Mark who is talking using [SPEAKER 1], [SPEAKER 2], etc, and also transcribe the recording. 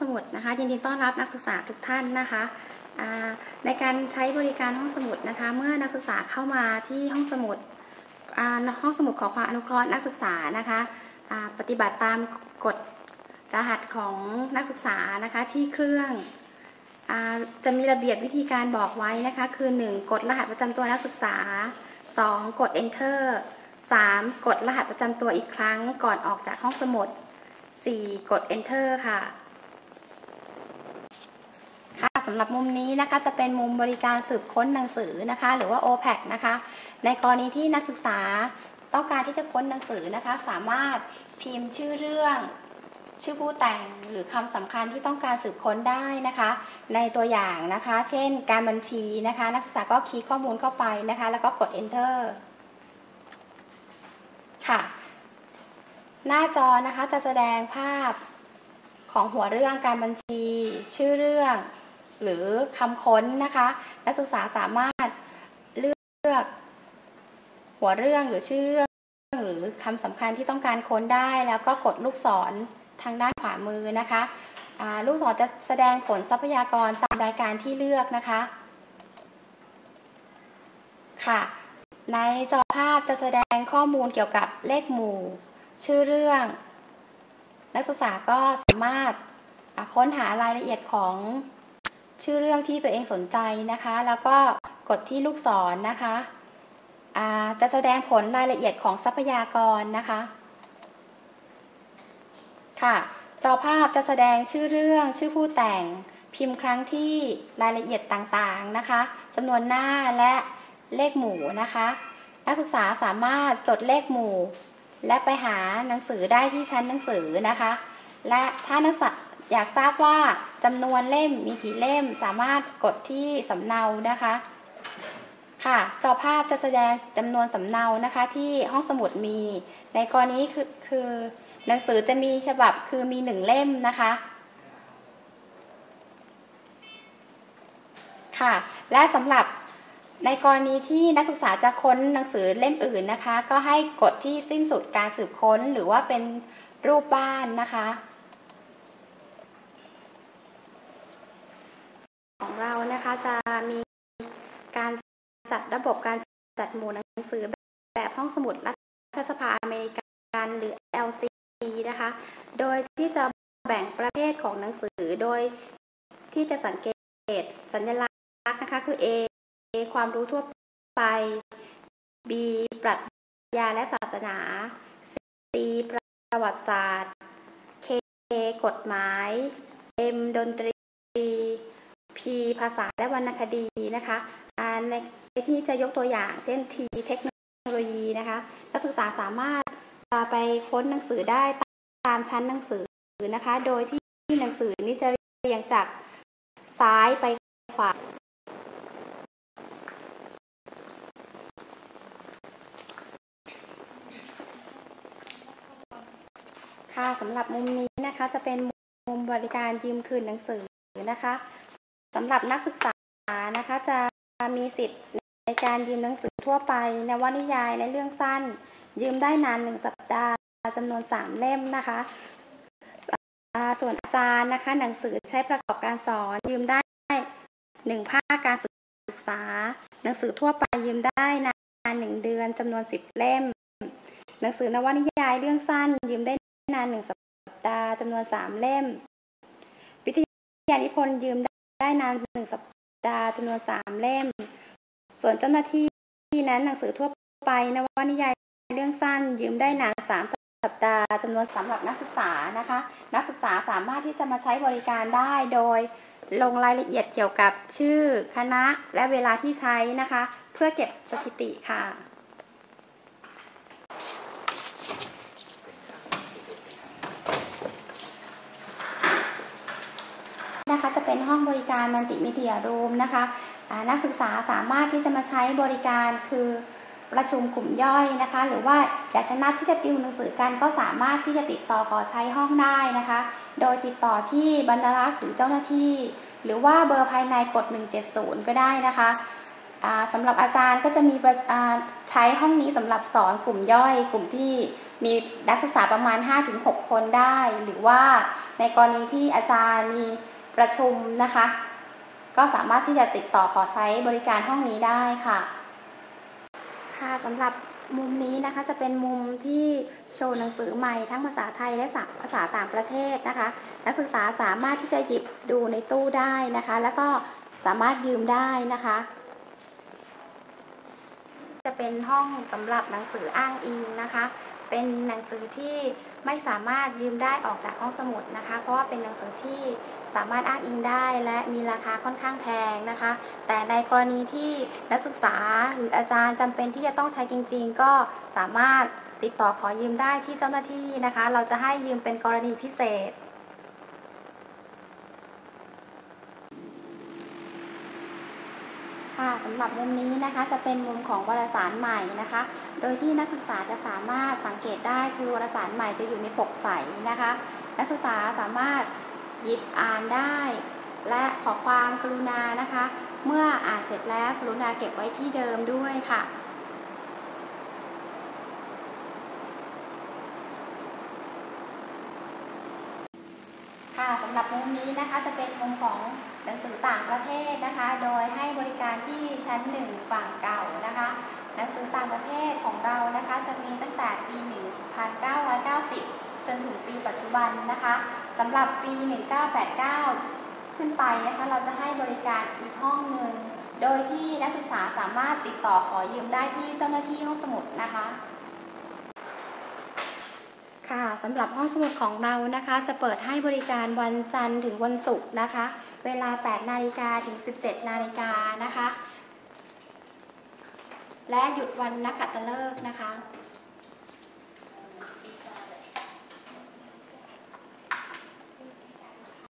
[SPEAKER 1] สมุดนะคะ ยินดีต้อนรับนักศึกษาทุกท่านนะคะในการใช้บริการห้องสมุดนะคะ เมื่อนักศึกษาเข้ามาที่ห้องสมุดห้องสมุดขอความอนุเคราะห์นักศึกษานะคะปฏิบัติตามกฎรหัสของนักศึกษานะคะที่เครื่องจะมีระเบียบวิธีการบอกไว้นะคะ คือ 1. กดรหัสประจำตัวนักศึกษา 2. กด enter 3. กดรหัสประจำตัวอีกครั้งก่อนออกจากห้องสมุด 4. กด enter ค่ะค่ะ สำหรับมุมนี้นะคะจะเป็นมุมบริการสืบค้นหนังสือนะคะ หรือว่า OPAC นะคะ ในกรณีที่นักศึกษาต้องการที่จะค้นหนังสือนะคะ สามารถพิมพ์ชื่อเรื่องชื่อผู้แต่งหรือคำสำคัญที่ต้องการสืบค้นได้นะคะ ในตัวอย่างนะคะ เช่น การบัญชีนะคะ นักศึกษาก็คีย์ข้อมูลเข้าไปนะคะ แล้วก็กด enter ค่ะ หน้าจอนะคะจะแสดงภาพของหัวเรื่องการบัญชี ชื่อเรื่อง หรือคำค้นนะคะ นักศึกษาสามารถเลือกหัวเรื่องหรือชื่อเรื่องหรือคำสำคัญที่ต้องการค้นได้ แล้วก็กดลูกศรทางด้านขวามือนะคะลูกศรจะแสดงผลทรัพยากรตามรายการที่เลือกนะคะ ค่ะ ในจอภาพจะแสดงข้อมูลเกี่ยวกับเลขหมู่ ชื่อเรื่อง นักศึกษาก็สามารถค้นหารายละเอียดของ ชื่อเรื่องที่ตัวเองสนใจนะคะ แล้วก็กดที่ลูกศรนนะคะจะแสดงผลรายละเอียดของทรัพยากรนะคะ ค่ะจอภาพจะแสดงชื่อเรื่องชื่อผู้แต่งพิมพ์ครั้งที่รายละเอียดต่างๆนะคะจำนวนหน้าและเลขหมู่นะคะ นักศึกษาสามารถจดเลขหมู่ และไปหาหนังสือได้ที่ชั้นหนังสือนะคะ และถ้านักศึกษา อยากทราบว่าจำนวนเล่มมีกี่เล่มสามารถกดที่สำเนานะคะ ค่ะจอภาพจะแสดงจำนวนสำเนานะคะ ที่ห้องสมุดมี ในกรณีคือคือหนังสือจะมีฉบับคือมีหนึ่งเล่มนะคะ ค่ะ และสำหรับในกรณีที่นักศึกษาจะค้นหนังสือเล่มอื่นนะคะ ก็ให้กดที่สิ้นสุดการสืบค้นหรือว่าเป็นรูปบ้านนะคะ ของเรา นะคะจะมีการจัดระบบการจัดหมู่หนังสือแบบห้องสมุดรัฐสภาอเมริกันหรือ LC นะคะ โดยที่จะแบ่งประเภทของหนังสือโดยที่จะสังเกตสัญลักษณ์นะคะคือ A ความรู้ทั่วไป B ปรัชญาและศาสนา C ประวัติศาสตร์ K กฎหมาย M ดนตรี P ภาษาและวรรณคดีนะคะในที่จะยกตัวอย่าง เช่น T เทคโนโลยีนะคะนักศึกษาสามารถจะไปค้นหนังสือได้ตามชั้นหนังสือนะคะ โดยที่หนังสือนี้จะเรียงจากซ้ายไปขวาค่ะสำหรับมุมนี้นะคะจะเป็นมุมบริการยืมคืนหนังสือนะคะ สำหรับนักศึกษานะคะจะมีสิทธิ์ในการยืมหนังสือทั่วไปนวนิยายและเรื่องสั้น ยืมได้นานหนึ่งสัปดาห์จำนวนสามเล่มนะคะ ส่วนอาจารย์นะคะ หนังสือใช้ประกอบการสอนยืมได้หนึ่งภาคการศึกษา หนังสือทั่วไปยืมได้นานหนึ่งเดือนจำนวนสิบเล่ม หนังสือนวนิยายเรื่องสั้น ยืมได้นานหนึ่งสัปดาห์จำนวนสามเล่ม วิทยานิพนธ์ยืมได้ ได้นานหนึ่งสัปดาห์จำนวนสามเล่ม ส่วนเจ้าหน้าที่นั้นหนังสือทั่วไปนวนิยายเรื่องสั้นยืมได้นานสามสัปดาห์จำนวนสำหรับนักศึกษานะคะ นักศึกษาสามารถที่จะมาใช้บริการได้โดยลงรายละเอียดเกี่ยวกับชื่อ คณะ และเวลาที่ใช้นะคะ เพื่อเก็บสถิติค่ะ นะคะจะ เป็นห้องบริการมัลติมีเดียรูมนะคะนักศึกษาสามารถที่จะมาใช้บริการคือประชุมกลุ่มย่อยนะคะ หรือว่าอยากจะนัดที่จะติวหนังสือกันก็สามารถที่จะติดต่อขอใช้ห้องได้นะคะ โดยติดต่อที่บรรลักษ์หรือเจ้าหน้าที่ หรือว่าเบอร์ภายในกด 170 ก็ได้นะคะสำหรับอาจารย์ก็จะมีใช้ห้องนี้สำหรับสอนกลุ่มย่อย กลุ่มที่มีนักศึกษาประมาณ 5-6 คนได้ หรือว่าในกรณีที่อาจารย์มี ประชุมนะคะ ก็สามารถที่จะติดต่อขอใช้บริการห้องนี้ได้ค่ะ ค่ะสำหรับมุมนี้นะคะจะเป็นมุมที่โชว์หนังสือใหม่ทั้งภาษาไทยและภาษาต่างประเทศนะคะ นักศึกษาสามารถที่จะหยิบดูในตู้ได้นะคะ แล้วก็สามารถยืมได้นะคะ จะเป็นห้องสำหรับหนังสืออ้างอิงนะคะ เป็นหนังสือที่ ไม่สามารถยืมได้ออกจากห้องสมุดนะคะ เพราะว่าเป็นหนังสือที่สามารถอ้างอิงได้ และมีราคาค่อนข้างแพงนะคะ แต่ในกรณีที่นักศึกษาหรืออาจารย์จำเป็นที่จะต้องใช้จริง ๆ ก็สามารถติดต่อขอยืมได้ที่เจ้าหน้าที่นะคะ เราจะให้ยืมเป็นกรณีพิเศษ ค่ะสำหรับมุมนี้นะคะจะเป็นมุมของวารสารใหม่นะคะ โดยที่นักศึกษาจะสามารถสังเกตได้คือวารสารใหม่จะอยู่ในปกใสนะคะ นักศึกษาสามารถหยิบอ่านได้ และขอความกรุณานะคะ เมื่ออ่านเสร็จแล้วกรุณาเก็บไว้ที่เดิมด้วยค่ะ ค่ะสำหรับมุมนี้นะคะจะเป็นมุมของหนังสือต่างประเทศนะคะ โดยให้บริการที่ชั้นหนึ่งฝั่งเก่านะคะ หนังสือต่างประเทศของเรานะคะจะมีตั้งแต่ปี 1990 จนถึงปีปัจจุบันนะคะสำหรับปี 1989 ขึ้นไปนะคะเราจะให้บริการอีกห้องหนึ่งโดยที่นักศึกษาสามารถติดต่อขอยืมได้ที่เจ้าหน้าที่ห้องสมุดนะคะ ค่ะสำหรับห้องสมุดของเรานะคะ จะเปิดให้บริการวันจันทร์ถึงวันศุกร์นะคะ เวลา 8 นาฬิกาถึง 17 นาฬิกานะคะ และหยุดวันนักขัตฤกษ์นะคะ